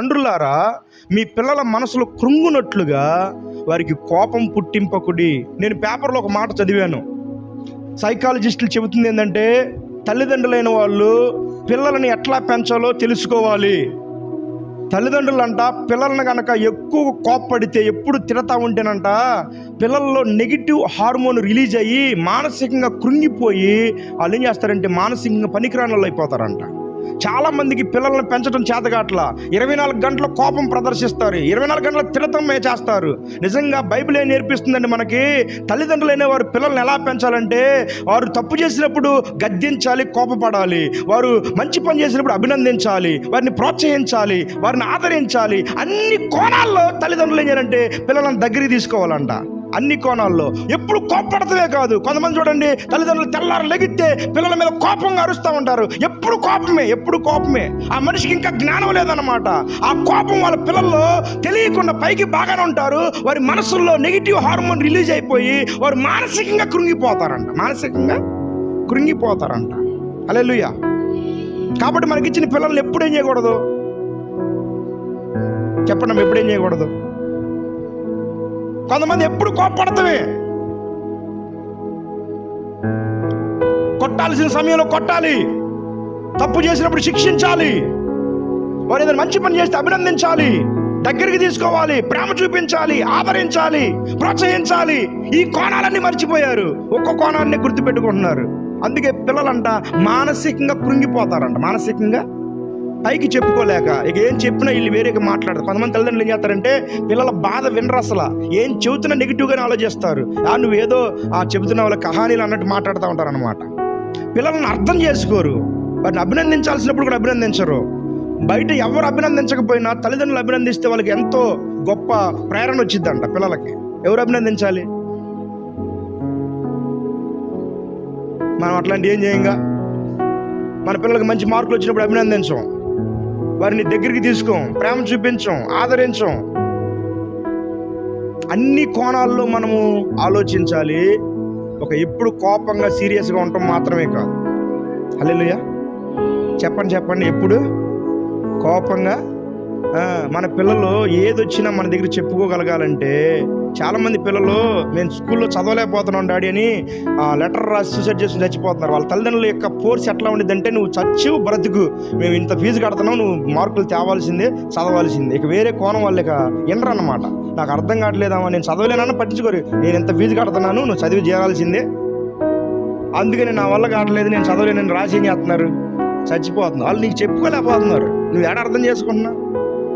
తండ్రులారా మీ పిల్లల మనసులో కృంగునట్లుగా వారికి కోపం పుట్టింపకుడి. నేను పేపర్లో ఒక మాట చదివాను. సైకాలజిస్టులు చెబుతుంది ఏంటంటే తల్లిదండ్రులైన వాళ్ళు పిల్లలని ఎట్లా పెంచాలో తెలుసుకోవాలి. తల్లిదండ్రులంట పిల్లలను పిల్లల్ని కనుక ఎక్కువ కోప్పడితే ఎప్పుడు తిడతా ఉంటేనంట పిల్లల్లో నెగిటివ్ హార్మోన్ రిలీజ్ అయ్యి మానసికంగా కృంగిపోయి వాళ్ళు ఏం చేస్తారంటే మానసికంగా పనికిరాని అయిపోతారంట చాలా మందికి పిల్లల్ని పెంచడం చేతగాట్ల. ఇరవై నాలుగు గంటల కోపం ప్రదర్శిస్తారు. ఇరవై నాలుగు గంటల తిడతం చేస్తారు. నిజంగా బైబిల్ ఏం నేర్పిస్తుందండి మనకి. తల్లిదండ్రులైన వారు పిల్లల్ని ఎలా పెంచాలంటే వారు తప్పు చేసినప్పుడు గద్దించాలి కోపపడాలి. వారు మంచి పని చేసినప్పుడు అభినందించాలి. వారిని ప్రోత్సహించాలి. వారిని ఆదరించాలి. అన్ని కోణాల్లో తల్లిదండ్రులు ఏం చేయాలంటే పిల్లలను దగ్గరికి తీసుకోవాలంట. అన్ని కోణాల్లో ఎప్పుడు కోపడతమే కాదు. కొంతమంది చూడండి తల్లిదండ్రులు తెల్లారు లెగితే పిల్లల మీద కోపంగా అరుస్తూ ఉంటారు. ఎప్పుడు కోపమే ఎప్పుడు కోపమే. ఆ మనిషికి ఇంకా జ్ఞానం లేదన్నమాట. ఆ కోపం వాళ్ళ పిల్లల్లో తెలియకుండా పైకి బాగానే ఉంటారు. వారి మనసుల్లో నెగిటివ్ హార్మోన్ రిలీజ్ అయిపోయి వారు మానసికంగా కృంగిపోతారంట. మానసికంగా కృంగిపోతారంట. అలెలుయ కాబట్టి మనకిచ్చిన పిల్లల్ని ఎప్పుడేం చేయకూడదు? చెప్పండి ఎప్పుడేం చేయకూడదు? కొంతమంది ఎప్పుడు కోప్పడతమే. కొట్టాల్సిన సమయంలో కొట్టాలి. తప్పు చేసినప్పుడు శిక్షించాలి. వారు ఏదైనా మంచి పని చేస్తే అభినందించాలి. దగ్గరికి తీసుకోవాలి. ప్రేమ చూపించాలి. ఆదరించాలి. ప్రోత్సహించాలి. ఈ కోణాలన్నీ మర్చిపోయారు. ఒక్క కోణాన్ని గుర్తుపెట్టుకుంటున్నారు. అందుకే పిల్లలంట మానసికంగా కృంగిపోతారంట. మానసికంగా పైకి చెప్పుకోలేక ఇక ఏం చెప్పినా వీళ్ళు వేరేగా మాట్లాడతారు కొంతమంది తల్లిదండ్రులు ఏం చేస్తారంటే పిల్లల బాధ వినరు అసలు. ఏం చెబుతున్నా నెగిటివ్గానే ఆలోచిస్తారు. ఆ నువ్వు ఏదో ఆ చెబుతున్న వాళ్ళ కహానీలు అన్నట్టు మాట్లాడుతూ ఉంటారు అనమాట పిల్లల్ని అర్థం చేసుకోరు. వాటిని అభినందించాల్సినప్పుడు కూడా అభినందించరు. బయట ఎవరు అభినందించకపోయినా తల్లిదండ్రులు అభినందిస్తే వాళ్ళకి ఎంతో గొప్ప ప్రేరణ వచ్చిందంట పిల్లలకి. ఎవరు అభినందించాలి? మనం అట్లాంటి ఏం చేయంగా? మన పిల్లలకి మంచి మార్కులు వచ్చినప్పుడు అభినందించం. వారిని దగ్గరికి తీసుకోం ప్రేమ చూపించం ఆదరించం. అన్ని కోణాల్లో మనము ఆలోచించాలి. ఒక ఎప్పుడు కోపంగా సీరియస్గా ఉండటం మాత్రమే కాదు. హల్లెలూయా. చెప్పండి చెప్పండి ఎప్పుడు? కోపంగా? మన పిల్లలు ఏదొచ్చినా మన దగ్గర చెప్పుకోగలగాలంటే చాలామంది పిల్లలు మేము స్కూల్లో చదవలేకపోతున్నాం డాడీ అని ఆ, లెటర్ రాసి సూసైడ్ చేసి చచ్చిపోతున్నారు. వాళ్ళ తల్లిదండ్రుల యొక్క ఫోర్స్ ఎట్లా ఉండిద్దంటే నువ్వు చచ్చివు బ్రతుకు. మేము ఇంత ఫీజు కడుతున్నావు నువ్వు మార్కులు తేవాల్సిందే చదవాల్సిందే. ఇక వేరే కోణం వాళ్ళు ఇక వినరు అన్నమాట నాకు అర్థం కావట్లేదమ్మా నేను చదవలేనన్నా పట్టించుకోరు. నేను ఎంత ఫీజు కడుతున్నాను నువ్వు చదివి చేయాల్సిందే. అందుకని నా వల్ల కావట్లేదు నేను చదవలేనని రాసి ఏం చేస్తున్నారు. చచ్చిపోతున్నారు. వాళ్ళు నీకు చెప్పుకోలేకపోతున్నారు. నువ్వు ఏడ అర్థం చేసుకుంటున్నావు?